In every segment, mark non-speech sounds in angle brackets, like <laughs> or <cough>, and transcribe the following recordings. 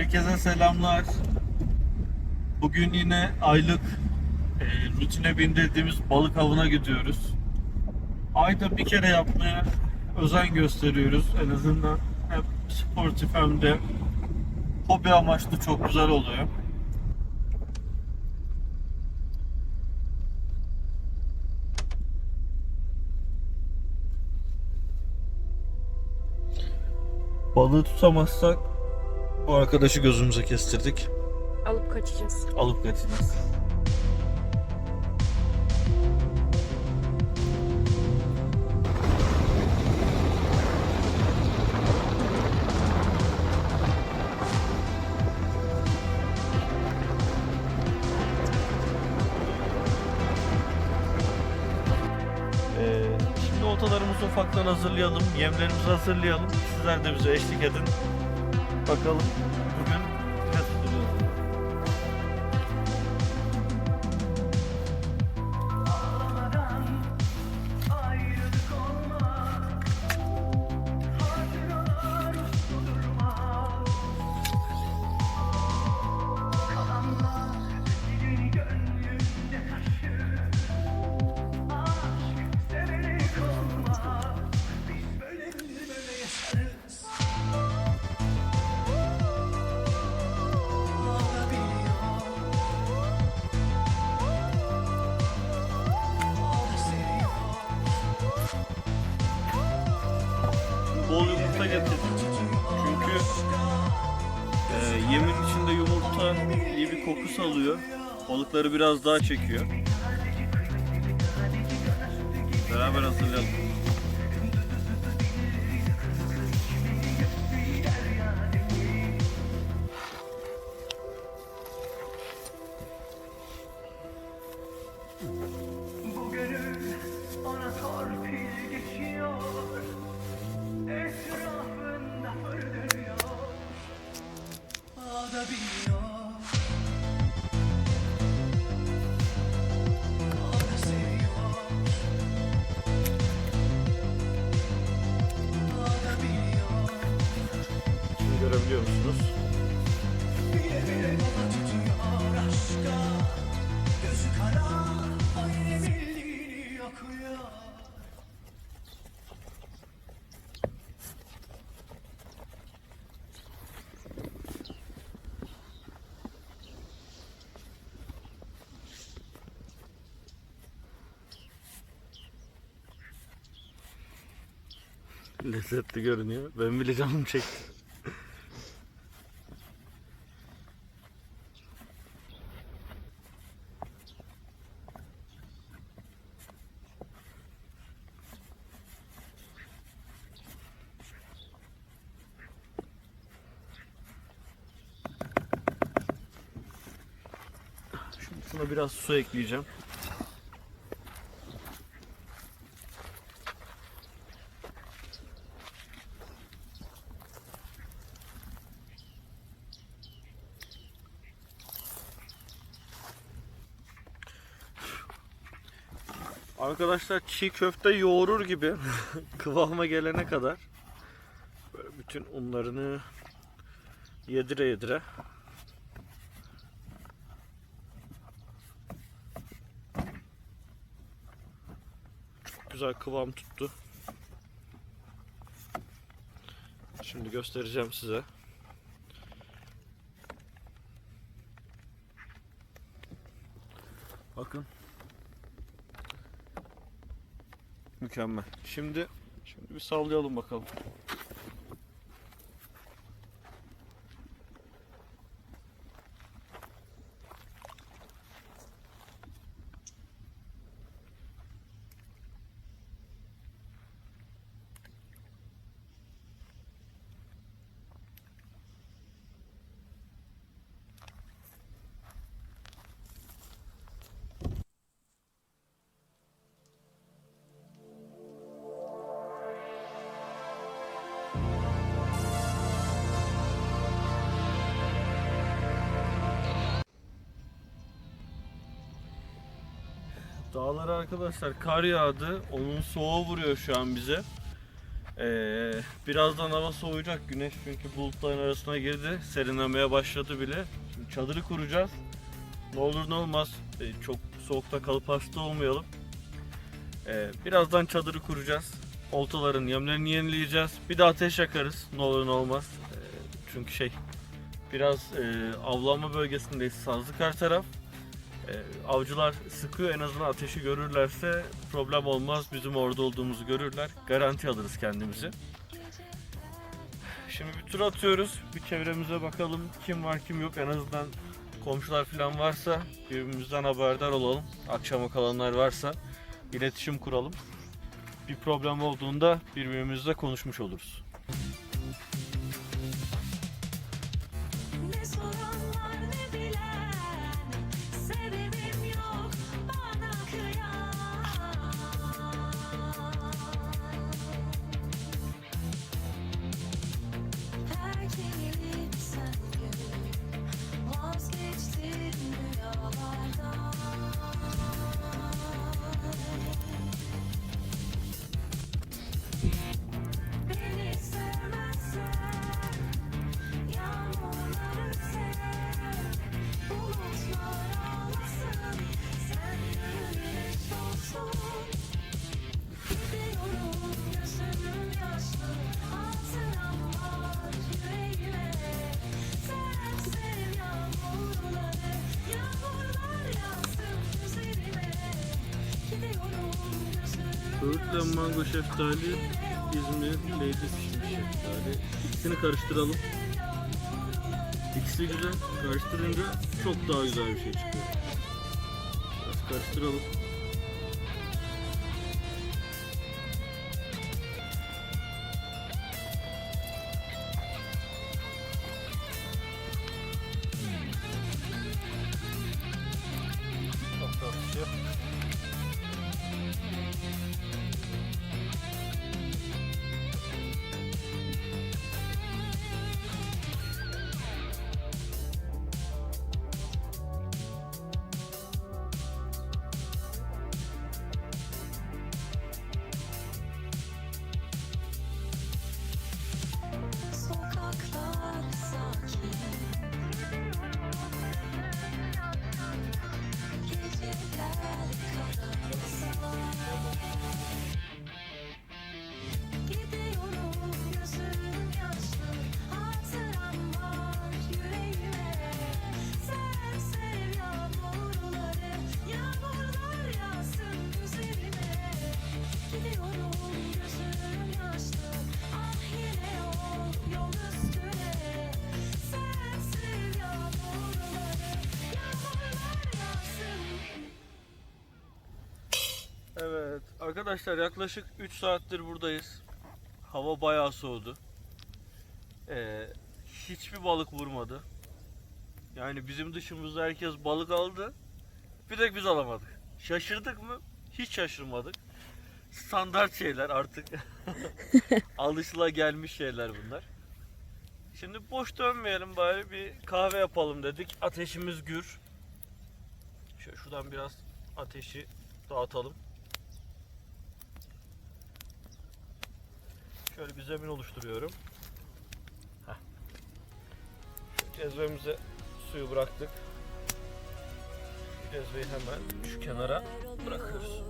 Herkese selamlar. Bugün yine aylık e, rutine bindirdiğimiz balık avına gidiyoruz. Ayda bir kere yapmaya özen gösteriyoruz. En azından hem sportif hem de hobi amaçlı çok güzel oluyor. Balığı tutamazsak bu arkadaşı gözümüze kestirdik. Alıp kaçacağız. Alıp kaçacağız. Ee, şimdi otalarımızı ufaktan hazırlayalım, yemlerimizi hazırlayalım. Sizler de bize eşlik edin. Bakalım yumurta getirdim. Çünkü e, yemin içinde yumurta iyi bir koku salıyor. Balıkları biraz daha çekiyor. Beraber hazırlayalım. Lezzetli görünüyor. Ben bile canım çekti. Şuna biraz su ekleyeceğim. Arkadaşlar çiğ köfte yoğurur gibi <laughs> kıvama gelene kadar böyle bütün unlarını yedire yedire çok güzel kıvam tuttu. Şimdi göstereceğim size. Bakın. Mükemmel. Şimdi şimdi bir sallayalım bakalım. Dağlara arkadaşlar kar yağdı. Onun soğuğu vuruyor şu an bize. Ee, birazdan hava soğuyacak. Güneş çünkü bulutların arasına girdi. Serinlemeye başladı bile. Şimdi çadırı kuracağız. Ne olur ne olmaz. ee, çok soğukta kalıp hasta olmayalım. Ee, birazdan çadırı kuracağız. Oltaların yemlerini yenileyeceğiz. Bir de ateş yakarız. Ne olur ne olmaz. Ee, çünkü şey biraz e, avlanma bölgesindeyiz. Sazlık her taraf. Ee, avcılar sıkıyor en azından ateşi görürlerse problem olmaz. Bizim orada olduğumuzu görürler. Garanti alırız kendimizi. Şimdi bir tur atıyoruz. Bir çevremize bakalım kim var kim yok. En azından komşular falan varsa birbirimizden haberdar olalım. Akşama kalanlar varsa iletişim kuralım. Bir problem olduğunda birbirimizle konuşmuş oluruz. Böğürtlen mango şeftali, İzmir lady pişmiş şeftali. İkisini karıştıralım. İkisi güzel. Karıştırınca çok daha güzel bir şey çıkıyor. Biraz karıştıralım. Evet arkadaşlar yaklaşık 3 saattir buradayız. Hava bayağı soğudu. Ee, hiçbir balık vurmadı. Yani bizim dışımızda herkes balık aldı. Bir tek biz alamadık. Şaşırdık mı? Hiç şaşırmadık. Standart şeyler artık. <laughs> Alışıla gelmiş şeyler bunlar. Şimdi boş dönmeyelim bari bir kahve yapalım dedik. Ateşimiz gür. Şöyle şuradan biraz ateşi dağıtalım. Şöyle bir zemin oluşturuyorum. Heh. Suyu bıraktık. Şu hemen şu kenara bırakıyoruz.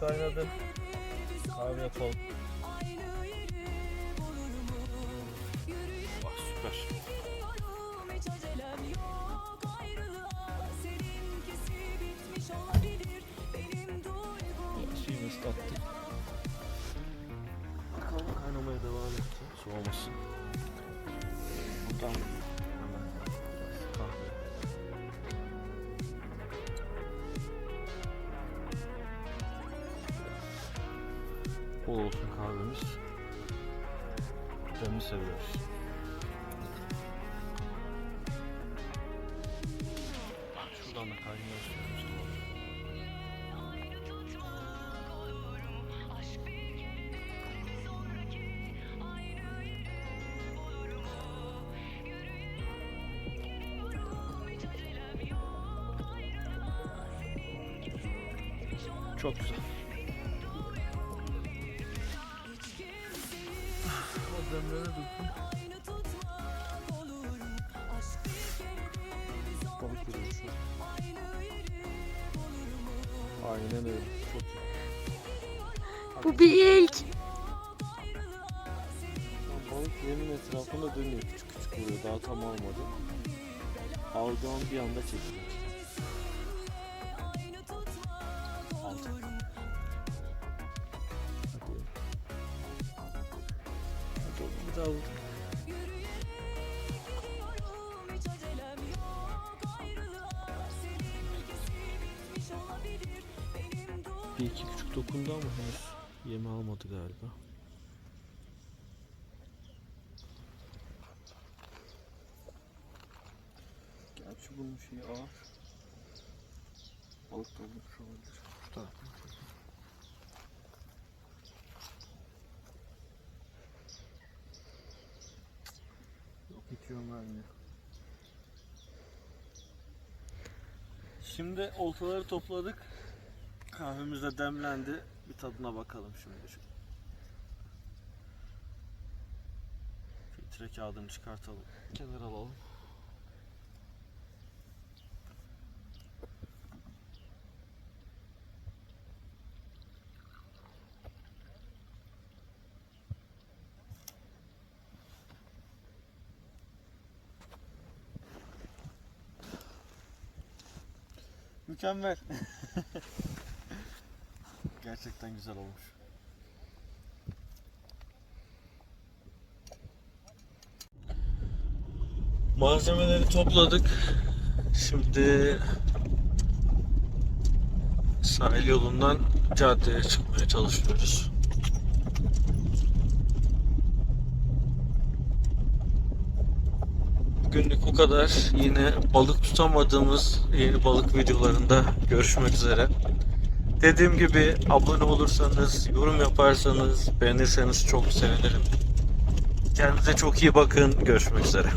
Kaynadı. Kahve yapalım. Bak süper. gidiyorum hiç Bol olsun kahvemiz. Demli seviyoruz. Şuradan da kaynağı suyumuz. Aynı tutmak keredir bir Balık mu? Aynen öyle. Çok iyi. Bu bir ilk. Balık yemin etrafında dönüyor. Küçük küçük vuruyor. Daha tam olmadı. Algılan bir anda çekiyor. Dur Bir iki küçük dokundu ama henüz yeme almadı galiba. Gerçi bunun şeyi ağır. Balık da olmuş olabilir. Şu taraftan yön vermiyor. Şimdi oltaları topladık. Kahvemiz de demlendi. Bir tadına bakalım şimdi. Filtre kağıdını çıkartalım. Kenara alalım. Mükemmel. <laughs> Gerçekten güzel olmuş. Malzemeleri topladık. Şimdi sahil yolundan caddeye çıkmaya çalışıyoruz. Günlük bu kadar. Yine balık tutamadığımız yeni balık videolarında görüşmek üzere. Dediğim gibi abone olursanız, yorum yaparsanız, beğenirseniz çok sevinirim. Kendinize çok iyi bakın. Görüşmek üzere.